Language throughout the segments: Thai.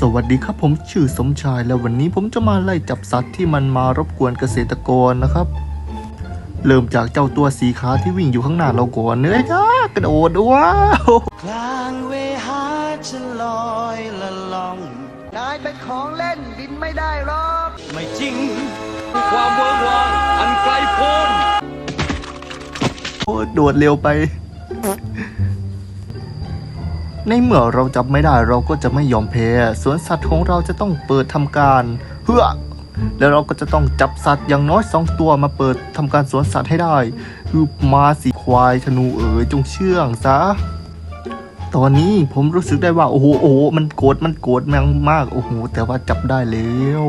สวัสดีครับผมชื่อสมชายแล้ววันนี้ผมจะมาไล่จับสัตว์ที่มันมารบกวนเกษตรกรนะครับ เริ่มจากเจ้าตัวสีขาที่วิ่งอยู่ข้างหน้าเราก่อนเนื้อยจ้ากระโดดว้าวกลางเวหาจะลอยละล่องนายเป็นของเล่นบินไม่ได้หรอกไม่จริง ความเวิร์กวางอันไกลโพ้นโอ้โดดเร็วไป ในเมื่อเราจับไม่ได้เราก็จะไม่ยอมแพ้สวนสัตว์ของเราจะต้องเปิดทำการเพื่อแล้วเราก็จะต้องจับสัตว์อย่างน้อยสองตัวมาเปิดทำการสวนสัตว์ให้ได้คือมาสีควายธนูเอ๋ยจงเชื่องซะตอนนี้ผมรู้สึกได้ว่าโอ้โหโอ้โหมันโกรธมันโกรธแมงมากโอ้โหแต่ว่าจับได้แล้ว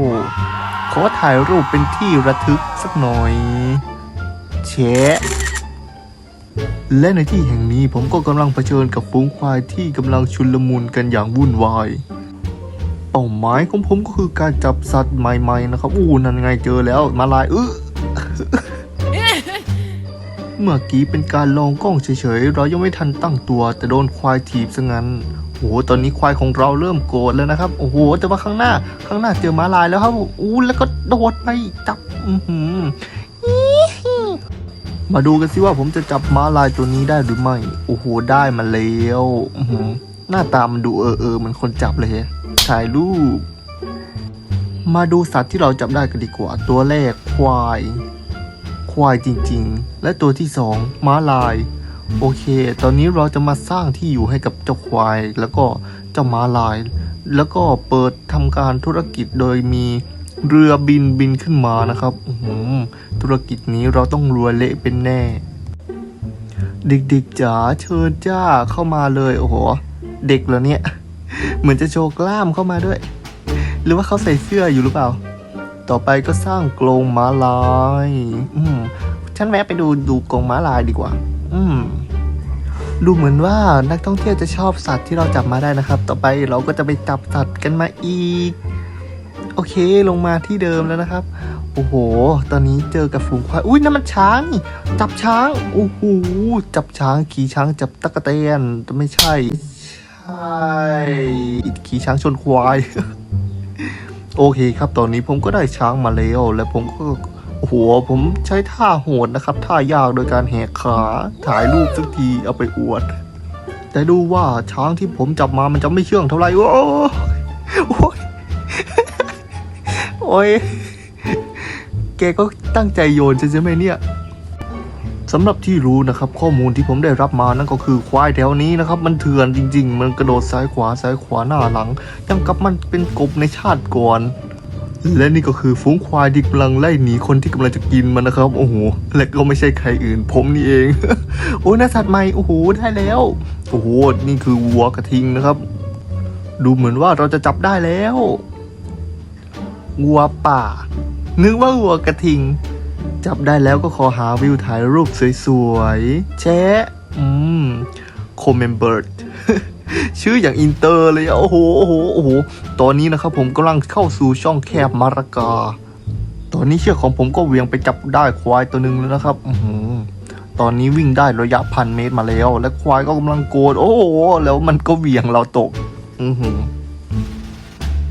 ขอถ่ายรูปเป็นที่ระทึกสักหน่อยแชะ และในที่แห่งนี้ผมก็กำลังเผชิญกับฝูงควายที่กำลังชุลมุนกันอย่างวุ่นวาย เป้าหมายของผมก็คือการจับสัตว์ใหม่ๆนะครับ อู้นั่นไงเจอแล้ว มาลายเออเมื่อกี้เป็นการลองกล้องเฉยๆ เรายังไม่ทันตั้งตัว แต่โดนควายถีบซะงั้นโอ้โหตอนนี้ควายของเราเริ่มโกรธแล้วนะครับ โอ้โห แต่ว่าข้างหน้า ข้างหน้าเจอม้าลายแล้วครับ อู้แล้วก็โดดไปจับ อือหือ มาดูกันสิว่าผมจะจับม้าลายตัวนี้ได้หรือไม่ โอ้โห ได้มาแล้วหหน้าตามันดูเออเออเหมือนคนจับเลยฮะถ่ายรูป มาดูสัตว์ที่เราจับได้กันดีกว่า ตัวแรกควาย ควายจริงๆ และตัวที่สองม้าลาย โอเค ตอนนี้เราจะมาสร้างที่อยู่ให้กับเจ้าควาย แล้วก็เจ้าม้าลาย แล้วก็เปิดทำการธุรกิจโดยมี เรือบินบินขึ้นมานะครับอื้อหือธุรกิจนี้เราต้องรวยเละเป็นแน่ เด็กๆจ๋าเชิญจ้าเข้ามาเลยโอ้โห เด็กเหรอเนี่ย เหมือนจะโชว์กล้ามเข้ามาด้วย หรือว่าเขาใส่เสื้ออยู่หรือเปล่า ต่อไปก็สร้างกรงม้าลายอืมฉันแวะไปดูดูกรงม้าลายดีกว่า อืมดูเหมือนว่านักท่องเที่ยวจะชอบสัตว์ที่เราจับมาได้นะครับ ต่อไปเราก็จะไปจับสัตว์กันมาอีก โอเคลงมาที่เดิมแล้วนะครับ โอ้โห ตอนนี้เจอกับฝูงควายอุ้ยนั่นมันช้างนี่จับช้างโอ้โหจับช้างขี่ช้างจับตะกะเตนแต่ไม่ใช่ใช่ขี่ช้างชนควาย โอเคครับตอนนี้ผมก็ได้ช้างมาแล้วและผมก็โอ้โหผมใช้ท่าโหดนะครับ ท่ายากโดยการแหกขาถ่ายรูปสักทีเอาไปอวด แต่ดูว่าช้างที่ผมจับมามันจะไม่เชื่องเท่าไหร่โอ้โอ้ย โอ้ยแกก็ตั้งใจโยนใช่ไหมเนี่ยสำหรับที่รู้นะครับ ข้อมูลที่ผมได้รับมานั่นก็คือควายแถวนี้นะครับ มันเถื่อนจริง ๆ มันกระโดดซ้ายขวาซ้ายขวาหน้าหลังยังกับมันเป็นกบในชาติก่อน และนี่ก็คือฝูงควายที่กำลังไล่หนีคนที่กำลังจะกินมันนะครับ โอ้โหและก็ไม่ใช่ใครอื่น ผมนี่เอง โอ้ยน่าสัตว์ใหม่โอ้โหได้แล้วโอ้โหนี่คือวัวกระทิงนะครับ ดูเหมือนว่าเราจะจับได้แล้ว วัวป่า นึกว่าวัวกระทิง จับได้แล้วก็ขอหาวิวถ่ายรูปสวยๆ แชะอืมโคเมมเบิร์ดชื่ออย่างอินเตอร์เลยอะโอ้โหโอ้โหโอ้โหตอนนี้นะครับผมกำลังเข้าสู่ช่องแคบมารากาตอนนี้เชือกของผมก็เวียงไปจับได้ควายตัวหนึ่งแล้วนะครับอือหือตอนนี้วิ่งได้ระยะพันเมตรมาแล้ว และควายก็กำลังโกรธโอ้โหแล้วมันก็เวียงเราตก อือหือ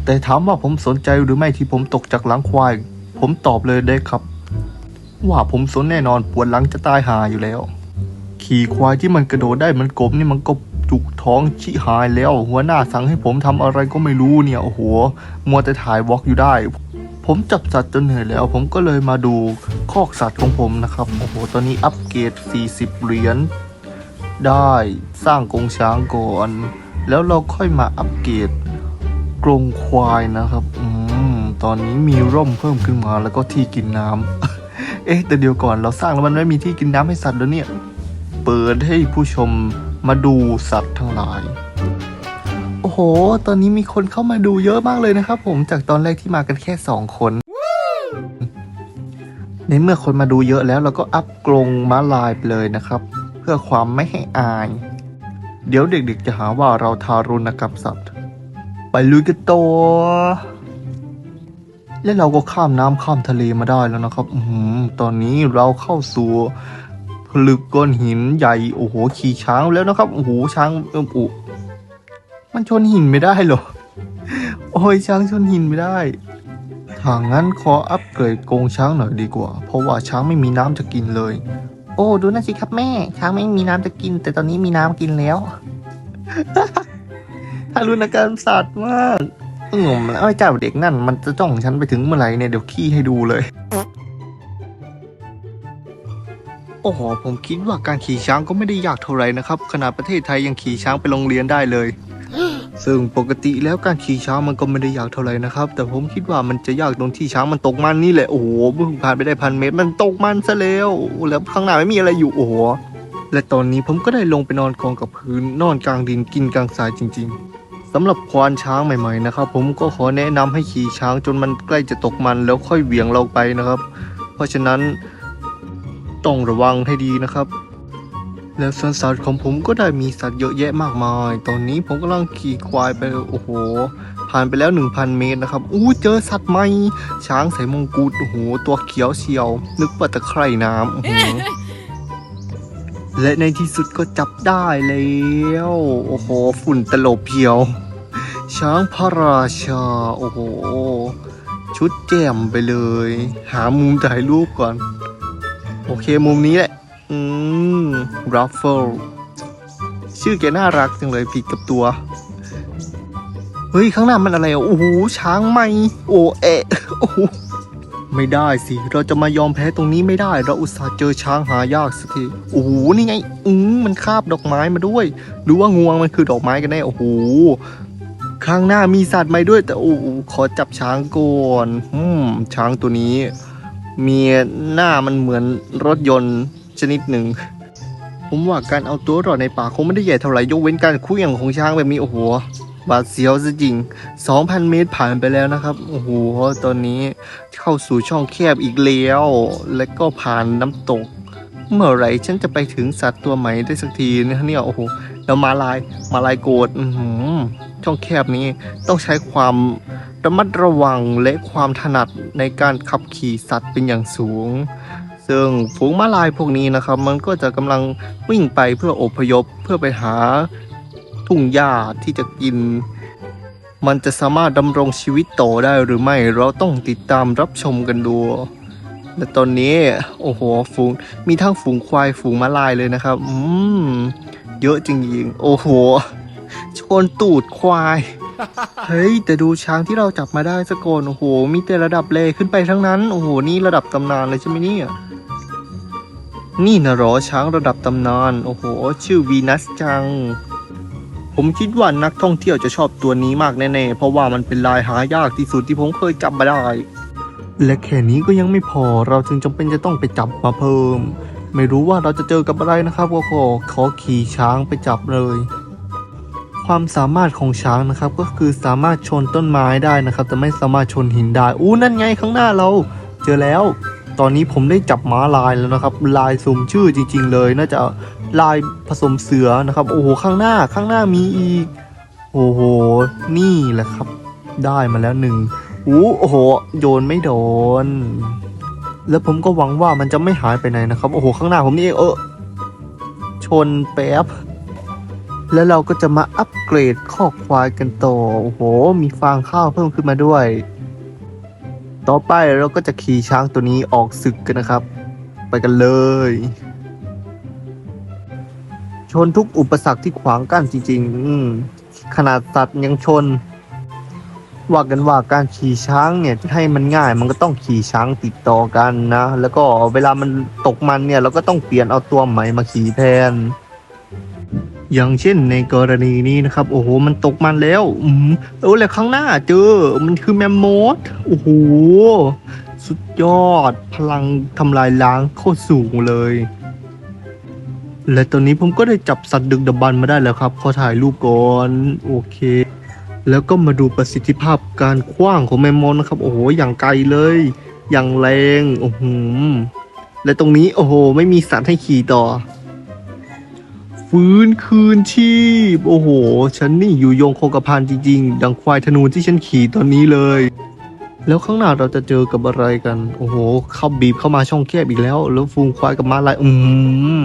แต่ถามว่าผมสนใจหรือไม่ที่ผมตกจากหลังควาย ผมตอบเลยได้ครับ ว่าผมสนแน่นอนปวดหลังจะตายหาอยู่แล้ว ขี่ควายที่มันกระโดดได้มันกบนี่มันก็จุกท้องชิหายแล้ว หัวหน้าสั่งให้ผมทำอะไรก็ไม่รู้เนี่ยโอ้โหมัวแต่ถ่ายวอล์กอยู่ได้ ผมจับสัตว์จนเหนื่อยแล้ว ผมก็เลยมาดูคอกสัตว์ของผมนะครับโอ้โหตอนนี้อัปเกรด 40 เหรียญได้สร้างกรงช้างก่อน แล้วเราค่อยมาอัปเกรด กรงควายนะครับอืมตอนนี้มีร่มเพิ่มขึ้นมาแล้วก็ที่กินน้ำเอ๊ะ แต่เดี๋ยวก่อนเราสร้างแล้วมันไม่มีที่กินน้ำให้สัตว์แล้วเนี่ย เปิดให้ผู้ชมมาดูสัตว์ทั้งหลาย โอ้โห ตอนนี้มีคนเข้ามาดูเยอะมากเลยนะครับ ผมจากตอนแรกที่มากันแค่สองคนในเมื่อคนมาดูเยอะแล้วเราก็อัพกรงม้าลายไปเลยนะครับ เพื่อความไม่ให้อาย เดี๋ยวเด็กๆจะหาว่าเราทารุณกรรมสัตว์ ไปลุยกันต่อและเราก็ข้ามน้ำข้ามทะเลมาได้แล้วนะครับอตอนนี้เราเข้าสู่ผลึกก้อนหินใหญ่ โอ้โห ขี่ช้างแล้วนะครับ โอ้โห ช้างเอิ่มอุมันชนหินไม่ได้หรอ โอ้ย ช้างชนหินไม่ได้ถ้างั้นขออัปเกรดกรงช้างหน่อยดีกว่า เพราะว่าช้างไม่มีน้ำจะกินเลย โอ้ ดูนั่นสิครับแม่ ช้างไม่มีน้ำจะกิน แต่ตอนนี้มีน้ำกินแล้ว ทารุณกรรมสัตว์มากอืมไอ้เจ้าเด็กนั่น มันจะจ้องฉันไปถึงเมื่อไหร่เนี่ยเดี๋ยวขี้ให้ดูเลย โอ้โห ผมคิดว่าการขี่ช้างก็ไม่ได้ยากเท่าไหร่นะครับ ขนาดประเทศไทยยังขี่ช้างไปโรงเรียนได้เลย ซึ่งปกติแล้วการขี่ช้างมันก็ไม่ได้ยากเท่าไหร่นะครับ แต่ผมคิดว่ามันจะยากตรงที่ช้างมันตกมันนี่แหละ โอ้โหเพิ่งผ่านไปได้พันเมตร มันตกมันซะแล้ว แล้วข้างหน้าไม่มีอะไรอยู่ โอ้โห และตอนนี้ผมก็ได้ลงไปนอนกองกับพื้น นอนกลางดิน กินกลางทรายจริง ๆ สำหรับควานช้างใหม่ๆนะครับ ผมก็ขอแนะนำให้ขี่ช้างจนมันใกล้จะตกมันแล้วค่อยเหวี่ยงเราไปนะครับ เพราะฉะนั้นต้องระวังให้ดีนะครับ และสวนสัตว์ของผมก็ได้มีสัตว์เยอะแยะมากมาย ตอนนี้ผมกำลังขี่ควายไปโอ้โห ผ่านไปแล้ว 1,000 เมตรนะครับอู้เจอสัตว์ใหม่ช้างใส่มงกุฎโอ้โหตัวเขียวเชียว นึกว่าตะไคร่น้ำโอ้โห และในที่สุดก็จับได้แล้ว โอ้โห ฝุ่นตลบเพียว ช้างพระราชา โอ้โห ชุดแจ่มไปเลย หามุมถ่ายรูปก่อน โอเคมุมนี้แหละ อืมรัฟเฟิลชื่อแกน่ารักจังเลยผิดกับตัว เฮ้ย ข้างหน้ามันอะไรอะ โอ้โห ช้างไหมโอเอะโอ้โห ไม่ได้สิ เราจะมายอมแพ้ตรงนี้ไม่ได้ เราอุตส่าห์เจอช้างหายากสักทีโอ้โหนี่ไงอืมมันคาบดอกไม้มาด้วยหรู้ว่างวงมันคือดอกไม้กันแน่โอ้โหข้างหน้ามีสัตว์ใหม่ด้วย แต่โอ้โหขอจับช้างก่อนอืมช้างตัวนี้ มีหน้ามันเหมือนรถยนต์ชนิดหนึ่งผมว่าการเอาตัวรอดในป่าคงไม่ได้ใหญ่เท่าไหร่ยกเว้นการคุยอย่างของช้างแบบนี้โอ้โห บาดเสียวซะจริง 2,000 เมตรผ่านไปแล้วนะครับ โอ้โห ตอนนี้เข้าสู่ช่องแคบอีกแล้ว และก็ผ่านน้ำตก เมื่อไรฉันจะไปถึงสัตว์ตัวใหม่ได้สักทีนะเนี่ยโอ้โห แล้วมาลาย มาลายโกดอือหือช่องแคบนี้ต้องใช้ความระมัดระวังและความถนัดในการขับขี่สัตว์เป็นอย่างสูง ซึ่งฝูงม้าลายพวกนี้นะครับ มันก็จะกำลังวิ่งไปเพื่ออพยพเพื่อไปหา ทุ่งหญ้าที่จะกิน มันจะสามารถดำรงชีวิตต่อได้หรือไม่เราต้องติดตามรับชมกันดูและตอนนี้โอ้โหฝูงมีทั้งฝูงควายฝูงม้าลายเลยนะครับ อืมเยอะจริงๆโอ้โหชนตูดควาย เฮ้ย แต่ดูช้างที่เราจับมาได้สกอนโอ้โห มีแต่ระดับเลขึ้นไปทั้งนั้น โอ้โห นี่ระดับตำนานเลยใช่ไหมเนี่ย นี่นะหรอช้างระดับตำนาน โอ้โห ชื่อวีนัสจัง ผมคิดว่านักท่องเที่ยวจะชอบตัวนี้มากแน่ๆ เพราะว่ามันเป็นลายหายากที่สุดที่ผมเคยจับมาได้ และแค่นี้ก็ยังไม่พอเราจึงจำเป็นจะต้องไปจับมาเพิ่ม ไม่รู้ว่าเราจะเจอกับอะไรนะครับก็ขอขอขี่ช้างไปจับเลย ความสามารถของช้างนะครับ ก็คือสามารถชนต้นไม้ได้นะครับ แต่ไม่สามารถชนหินได้อู้นั่นไงข้างหน้าเรา เจอแล้ว ตอนนี้ผมได้จับม้าลายแล้วนะครับ ลายสมชื่อจริง ๆ เลยน่าจะ ลายผสมเสือนะครับ โอ้โห ข้างหน้าข้างหน้ามีอีก โอ้โห นี่แหละครับ ได้มาแล้วหนึ่งโอ้โห โยนไม่โดน แล้วผมก็หวังว่ามันจะไม่หายไปไหนนะครับ โอ้โห ข้างหน้าผมนี่เออชนแป๊บ แล้วเราก็จะมาอัปเกรดข้อควายกันต่อ โอ้โห มีฟางข้าวเพิ่มขึ้นมาด้วย ต่อไปเราก็จะขี่ช้างตัวนี้ออกศึกกันนะครับ ไปกันเลย ชนทุกอุปสรรคที่ขวางกั้นจริง ๆ อืม ขนาดสัตว์ยังชน ว่ากันว่าการขี่ช้างเนี่ยให้มันง่าย มันก็ต้องขี่ช้างติดต่อกันนะ แล้วก็เวลามันตกมันเนี่ย เราก็ต้องเปลี่ยนเอาตัวใหม่มาขี่แทน อย่างเช่นในกรณีนี้นะครับ โอ้โห มันตกมันแล้ว อืมเออแล้วข้างหน้าเจอ มันคือแมมมอสโอ้โห สุดยอด พลังทำลายล้างโคตรสูงเลย และตอนนี้ผมก็ได้จับสัตว์ดึกดำบรรพ์มาได้แล้วครับ ขอถ่ายรูปก่อน โอเค แล้วก็มาดูประสิทธิภาพการคว้างของแมมมอสนะครับ โอ้โห อย่างไกลเลย อย่างแรง โอ้โห และตรงนี้ โอ้โห ไม่มีสัตว์ให้ขี่ต่อ ฟื้นคืนชีพ โอ้โห ฉันนี่อยู่ยงโคกระพันจริงๆ ดังควายธนูที่ฉันขี่ตอนนี้เลย แล้วข้างหน้าเราจะเจอกับอะไรกัน โอ้โห เข้าบีบเข้ามาช่องแคบอีกแล้ว แล้วฟูงควายกับมาลาย อืม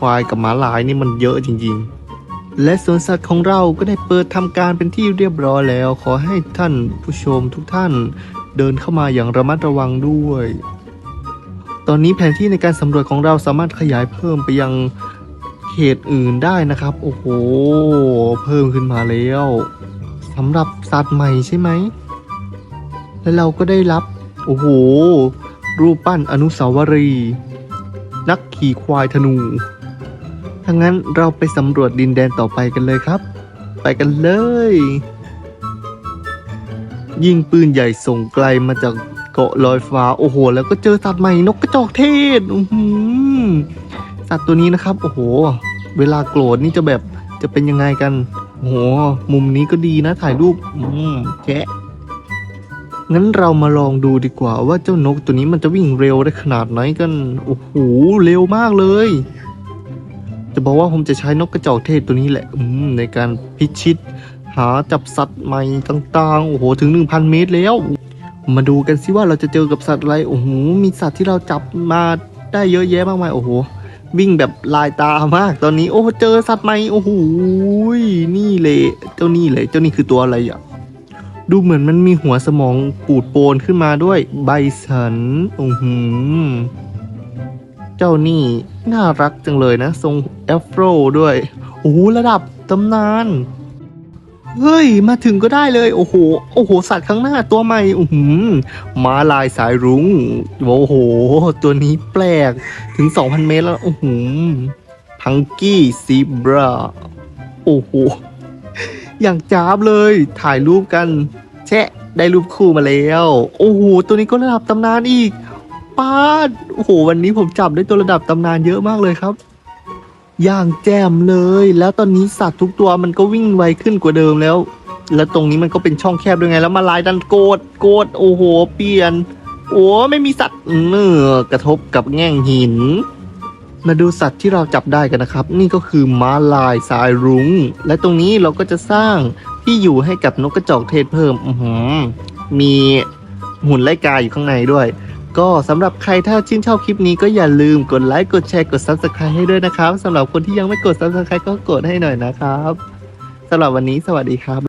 ควายกับม้าลายนี่มันเยอะจริงๆ และสวนสัตว์ของเราก็ได้เปิดทำการเป็นที่เรียบร้อยแล้ว ขอให้ท่านผู้ชมทุกท่านเดินเข้ามาอย่างระมัดระวังด้วย ตอนนี้แผนที่ในการสำรวจของเราสามารถขยายเพิ่มไปยังเขตอื่นได้นะครับ โอ้โห เพิ่มขึ้นมาแล้วสำหรับสัตว์ใหม่ใช่ไหม และเราก็ได้รับ โอ้โห รูปปั้นอนุสาวรีย์นักขี่ควายธนู ถ้างั้นเราไปสำรวจดินแดนต่อไปกันเลยครับ ไปกันเลย ยิงปืนใหญ่ส่งไกลมาจากเกาะลอยฟ้า โอ้โห แล้วก็เจอสัตว์ใหม่นกกระจอกเทศสัตว์ตัวนี้นะครับ โอ้โห เวลาโกรธนี่จะแบบจะเป็นยังไงกันโอ้โหมุมนี้ก็ดีนะถ่ายรูป อืมแจ๊ะงั้นเรามาลองดูดีกว่าว่าเจ้านกตัวนี้มันจะวิ่งเร็วได้ขนาดไหนกัน โอ้โห เร็วมากเลย จะบอกว่าผมจะใช้นกกระจอกเทศตัวนี้แหละในการพิชิต หาจับสัตว์ใหม่ต่างๆ โอ้โห ถึง 1,000 เมตรแล้ว มาดูกันสิว่าเราจะเจอกับสัตว์อะไร โอ้โห มีสัตว์ที่เราจับมาได้เยอะแยะมากมาย โอ้โห วิ่งแบบลายตามาก ตอนนี้ โอ้เจอสัตว์ใหม่ โอ้โห นี่เลย เจ้านี่เลย เจ้านี่คือตัวอะไรอะ ดูเหมือนมันมีหัวสมองปูดโปนขึ้นมาด้วยใบสันอือหือ เจ้านี่น่ารักจังเลยนะ ทรงแอฟโรด้วย โอ้โหระดับตำนาน เฮ้ย มาถึงก็ได้เลย โอ้โห โอ้โห สัตว์ข้างหน้าตัวใหม่อือหือม้าลายสายรุง้ง โอ้โห ตัวนี้แปลก ถึง 2,000 เมตรแล้ว โอ้โหพังกี้ซีบรา โอ้โห อย่างจ้าบเลย ถ่ายรูปกัน แชะ ได้รูปคู่มาแล้ว โอ้โห ตัวนี้ก็ระดับตำนานอีก ป้าดโอ้โหวันนี้ผมจับได้ตัวระดับตำนานเยอะมากเลยครับ อย่างแจ่มเลย แล้วตอนนี้สัตว์ทุกตัวมันก็วิ่งไวขึ้นกว่าเดิมแล้ว แล้วตรงนี้มันก็เป็นช่องแคบด้วยไง แล้วมาลายดันโกดโกดโอ้โห เปลี่ยน โอ้ไม่มีสัตว์เนื้อกระทบกับแง่งหิน มาดูสัตว์ที่เราจับได้กันนะครับ นี่ก็คือม้าลายสายรุง้ง และตรงนี้เราก็จะสร้างที่อยู่ให้กับนกกระจอกเทศเพิ่ม อืมีหุ่นไล่กาอยู่ข้างในด้วย ก็สำหรับใครถ้าชื่นชอบคลิปนี้ก็อย่าลืมกดไลค์กดแชร์กด Subscribe ให้ด้วยนะครับสำหรับคนที่ยังไม่กด Subscribe ก็กดให้หน่อยนะครับสำหรับวันนี้สวัสดีครับ